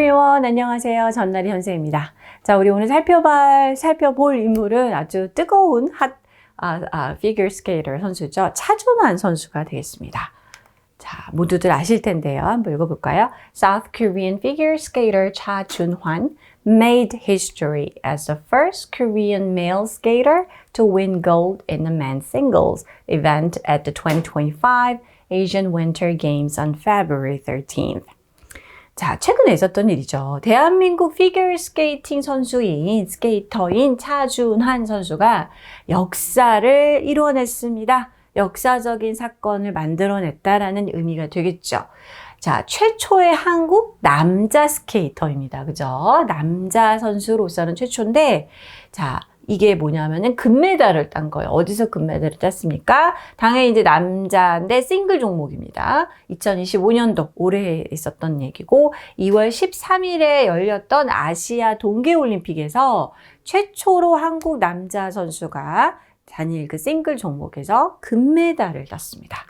everyone. 안녕하세요. 전나리 선생입니다. 자, 우리 오늘 살펴볼, 살펴볼 인물은 아주 뜨거운 핫, 아, 아, 피겨 스케이터 선수죠. 차준환 선수가 되겠습니다. 자, 모두들 아실 텐데요. 한번 읽어볼까요? South Korean figure skater Cha Chun-hwan made history as the first Korean male skater to win gold in the men's singles event at the 2025 Asian Winter Games on February 13th. 자, 최근에 있었던 일이죠. 대한민국 피겨 스케이팅 선수인 스케이터인 차준환 선수가 역사를 이뤄냈습니다. 역사적인 사건을 만들어냈다라는 의미가 되겠죠. 자, 최초의 한국 남자 스케이터입니다. 그죠? 남자 선수로서는 최초인데, 자, 이게 뭐냐면은 금메달을 딴 거예요. 어디서 금메달을 땄습니까? 당연히 이제 남자인데 싱글 종목입니다. 2025년도 올해 있었던 얘기고 2월 13일에 열렸던 아시아 동계올림픽에서 최초로 한국 남자 선수가 단일 그 싱글 종목에서 금메달을 땄습니다.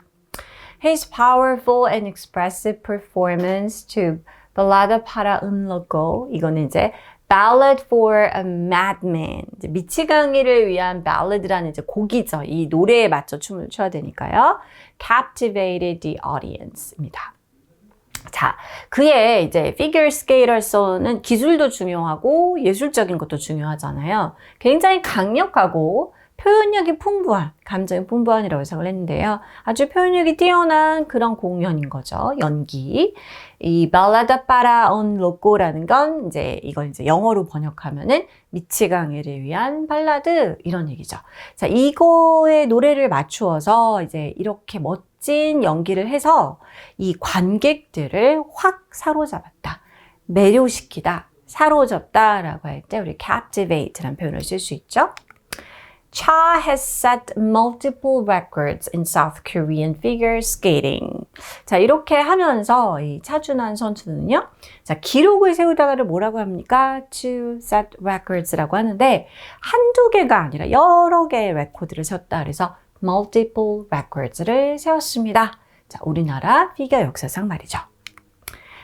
His powerful and expressive performance to Ballada para un Loco 이거는 이제 Ballad for a Madman 미치광이를 위한 발라드라는 이제 곡이죠. 이 노래에 맞춰 춤을 춰야 되니까요. Captivated the audience입니다. 자, 그의 이제 피겨 스케이터로서는 기술도 중요하고 예술적인 것도 중요하잖아요. 굉장히 강력하고 표현력이 풍부한, 감정이 풍부한이라고 생각을 했는데요. 아주 표현력이 뛰어난 그런 공연인 거죠. 연기. 이 발라다 파라 온 로꼬라는 건 이제 이걸 이제 영어로 번역하면은 미치광이를 위한 발라드 이런 얘기죠. 자, 이거의 노래를 맞추어서 이제 이렇게 멋진 연기를 해서 이 관객들을 확 사로잡았다. 매료시키다. 사로잡다라고 할 때 우리 captivate라는 표현을 쓸 수 있죠. Cha has set multiple records in South Korean figure skating. 자, 이렇게 하면서 이 차준환 선수는요. 자, 기록을 세우다가를 뭐라고 합니까? To set records라고 하는데 한두 개가 아니라 여러 개의 레코드를 세웠다. 그래서 multiple records를 세웠습니다. 자, 우리나라 피겨 역사상 말이죠.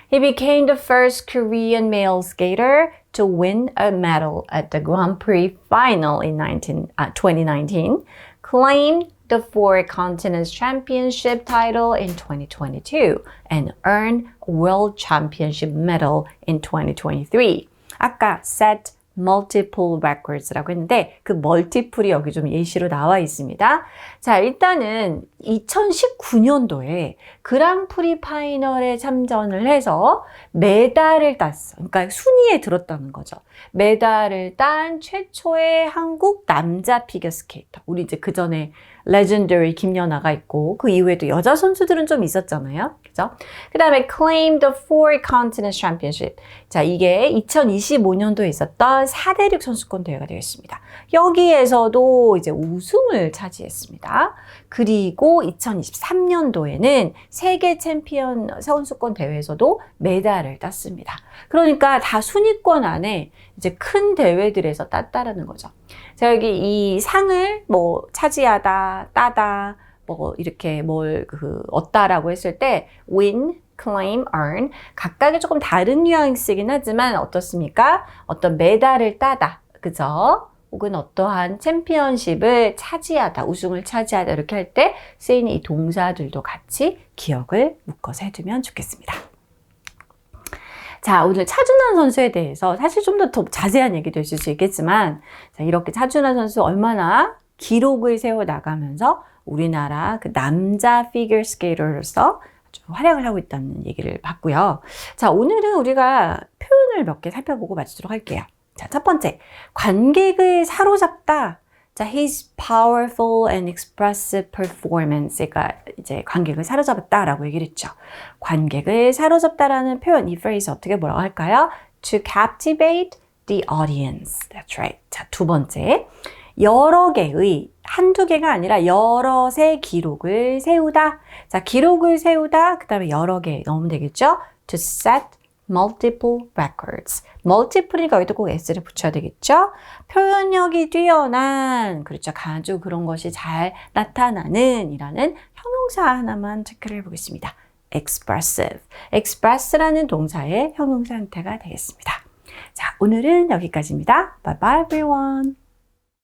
He became the first Korean male skater to win a medal at the Grand Prix final in 19, uh, 2019, claimed the Four Continents Championship title in 2022, and earned World Championship medal in 2023. 아까 set multiple records라고 했는데 그 multiple이 여기 좀 예시로 나와 있습니다. 자, 일단은 2019년도에 그랑프리 파이널에 참전을 해서 메달을 땄어. 그러니까 순위에 들었다는 거죠. 메달을 딴 최초의 한국 남자 피겨 스케이터. 우리 이제 그 전에 레전더리 김연아가 있고 그 이후에도 여자 선수들은 좀 있었잖아요. 그죠? 그 다음에 claim the four continents championship. 자, 이게 2025년도에 있었던 4대륙 선수권 대회가 되겠습니다. 여기에서도 이제 우승을 차지했습니다. 그리고 2023년도에는 세계 챔피언 선수권 대회에서도 메달을 땄습니다. 그러니까 다 순위권 안에 이제 큰 대회들에서 땄다라는 거죠. 자, 여기 이 상을 뭐 차지하다, 따다, 뭐 이렇게 뭘 그 얻다라고 했을 때 win, claim, earn 각각이 조금 다른 뉘앙스이긴 하지만 어떻습니까? 어떤 메달을 따다, 그죠? 혹은 어떠한 챔피언십을 차지하다, 우승을 차지하다 이렇게 할 때 쓰이는 이 동사들도 같이 기억을 묶어서 해두면 좋겠습니다. 자, 오늘 차준환 선수에 대해서 사실 좀 더 더 자세한 얘기도 있을 수 있겠지만, 자, 이렇게 차준환 선수 얼마나 기록을 세워 나가면서 우리나라 그 남자 피겨 스케이터로서 활약을 하고 있다는 얘기를 봤고요. 자, 오늘은 우리가 표현을 몇 개 살펴보고 마치도록 할게요. 자, 첫 번째. 관객을 사로잡다. 자, his powerful and expressive performance가 이제 관객을 사로잡았다라고 얘기를 했죠. 관객을 사로잡다라는 표현, 이 phrase 어떻게 뭐라고 할까요? To captivate the audience. That's right. 자, 두 번째. 여러 개의, 한두 개가 아니라 여럿의 기록을 세우다. 자, 기록을 세우다. 그 다음에 여러 개 넣으면 되겠죠? To set multiple records. multiple이니까 여기도 꼭 s를 붙여야 되겠죠? 표현력이 뛰어난, 그렇죠. 아주 그런 것이 잘 나타나는 이라는 형용사 하나만 체크를 해보겠습니다. expressive. express라는 동사의 형용사 형태가 되겠습니다. 자, 오늘은 여기까지입니다. Bye bye everyone.